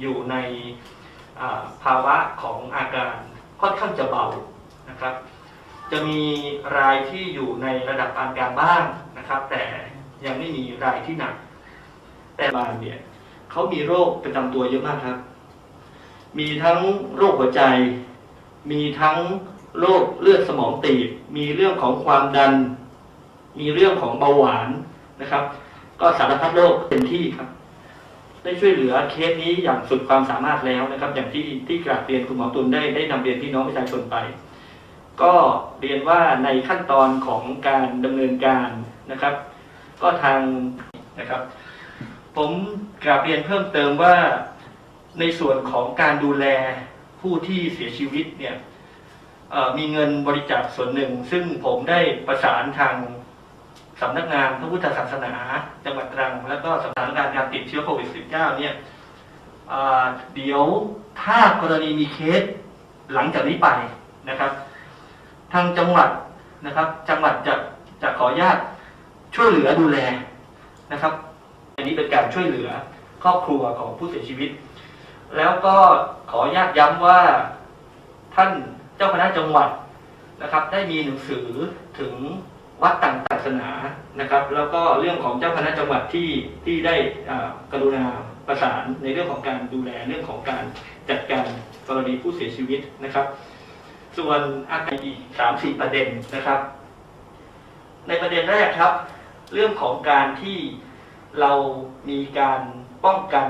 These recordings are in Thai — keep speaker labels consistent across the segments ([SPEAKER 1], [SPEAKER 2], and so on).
[SPEAKER 1] อยู่ในภาวะของอาการค่อนข้างจะเบานะครับ จะมีรายที่อยู่ในระดับปานกลางบ้างนะครับ แต่ยังไม่มีรายที่หนัก แต่บานเนี่ยเขามีโรคประจำตัวเยอะมากครับ มีทั้งโรคหัวใจ มีทั้งโรคเลือดสมองตีบ มีเรื่องของความดัน มีเรื่องของเบาหวานนะครับ ก็สารพัดโรคเต็มที่ครับ ได้ช่วยเหลือเคสนี้อย่างสุดความสามารถแล้วนะครับ อย่างที่ที่กราบเรียนคุณหมอตุลได้ได้นำเรียนพี่น้องประชาชนไป ก็เรียนว่าในขั้นตอนของการดำเนินการนะครับ ก็ทางนะครับ ผมกราบเรียนเพิ่มเติมว่าในส่วนของการดูแลผู้ที่เสียชีวิตเนี่ยมีเงินบริจาคส่วนหนึ่ง ซึ่งผมได้ประสานทาง สำนักงานพระพุทธศาสนาจังหวัดตรัง แล้วก็สถานการณ์การติดเชื้อโควิด -19 เนี่ยเดี๋ยวถ้ากรณีมีเคสหลังจากนี้ไปนะครับ ทางจังหวัดนะครับ จังหวัดจะจะขออนุญาตช่วยเหลือดูแลนะครับ อันนี้เป็นการช่วยเหลือครอบครัวของผู้เสียชีวิต แล้วก็ขออนุญาตย้ำว่าท่านเจ้าคณะจังหวัดนะครับ ได้มีหนังสือถึง วัดต่างศาสนานะครับ แล้วก็เรื่องของเจ้าคณะจังหวัดที่ที่ได้กรุณาประสานในเรื่องของการดูแลเรื่องของการจัดการกรณีผู้เสียชีวิตนะครับ ส่วนอาการอีกสามสี่ประเด็นนะครับ ในประเด็นแรกครับ เรื่องของการที่เรามีการป้องกัน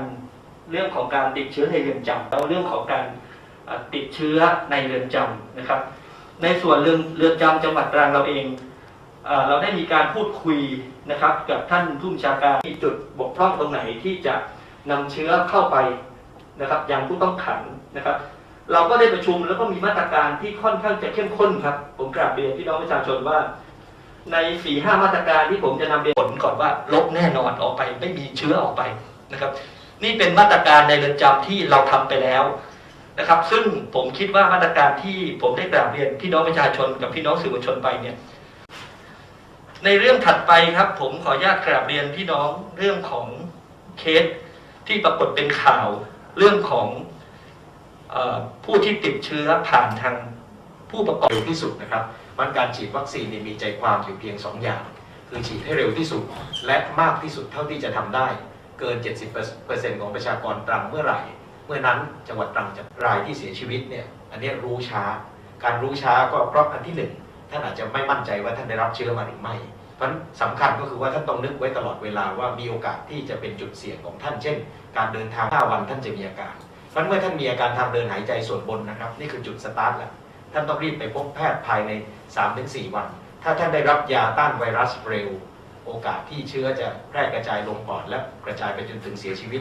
[SPEAKER 1] เรื่องของการติดเชื้อในเรือนจำแล้วเรื่องของการติดเชื้อในเรือนจำนะครับ ในส่วนเรือนเรือนจำจังหวัดตรังเราเอง เราได้มีการพูดคุยนะครับกับท่านผู้บัญชาการที่จุดบกพร่องตรงไหนที่จะนำเชื้อเข้าไปนะครับยังผู้ต้องขังนะครับ เราก็ได้ประชุมแล้วก็มีมาตรการที่ค่อนข้างจะเข้มข้นครับ ผมกราบเรียนพี่น้องประชาชนว่า ในสี่ห้ามาตรการที่ผมจะนำเรียนผลก่อนว่าลบแน่นอนออกไป ไม่มีเชื้อออกไปนะครับ นี่เป็นมาตรการในเรือนจำที่เราทำไปแล้วนะครับ ซึ่งผมคิดว่ามาตรการที่ผมได้กราบเรียนพี่น้องประชาชนกับพี่น้องสื่อมวลชนไปเนี่ย ในเรื่องถัดไปครับ ผมขออนุญาตกราบเรียนพี่น้องเรื่องของเคสที่ปรากฏเป็นข่าว เรื่องของอผู้ที่ติดเชื้อผ่านทางผู้ประกอบ
[SPEAKER 2] เร็วที่สุดนะครับมันการฉีดวัคซีนนี่มีใจความอยู่เพียง 2 อย่าง คือฉีดให้เร็วที่สุด และมากที่สุดเท่าที่จะทำได้ เกิน 70%ของประชากรตรังเมื่อไหร่ เมื่อนั้นจังหวัดตรังจะรายที่เสียชีวิตเนี่ยอันเนี้ยรู้ช้า การรู้ช้าก็เพราะอันที่หนึ่ง ท่านอาจจะไม่มั่นใจว่าท่านได้รับเชื้อมาหรือไม่ เพราะฉะนั้นสำคัญก็คือว่าท่านต้องนึกไว้ตลอดเวลาว่ามีโอกาสที่จะเป็นจุดเสี่ยงของท่าน เช่น การเดินทาง5วันท่านจะมีอาการ เพราะฉะนั้นเมื่อท่านมีอาการทางเดินหายใจส่วนบนนะครับ นี่คือจุดสตาร์ทแล้วท่านต้องรีบไปพบแพทย์ภายใน 3-4 วัน ถ้าท่านได้รับยาต้านไวรัสเร็ว โอกาสที่เชื้อจะแพร่กระจายลงปอดและกระจายไปจนถึงเสียชีวิต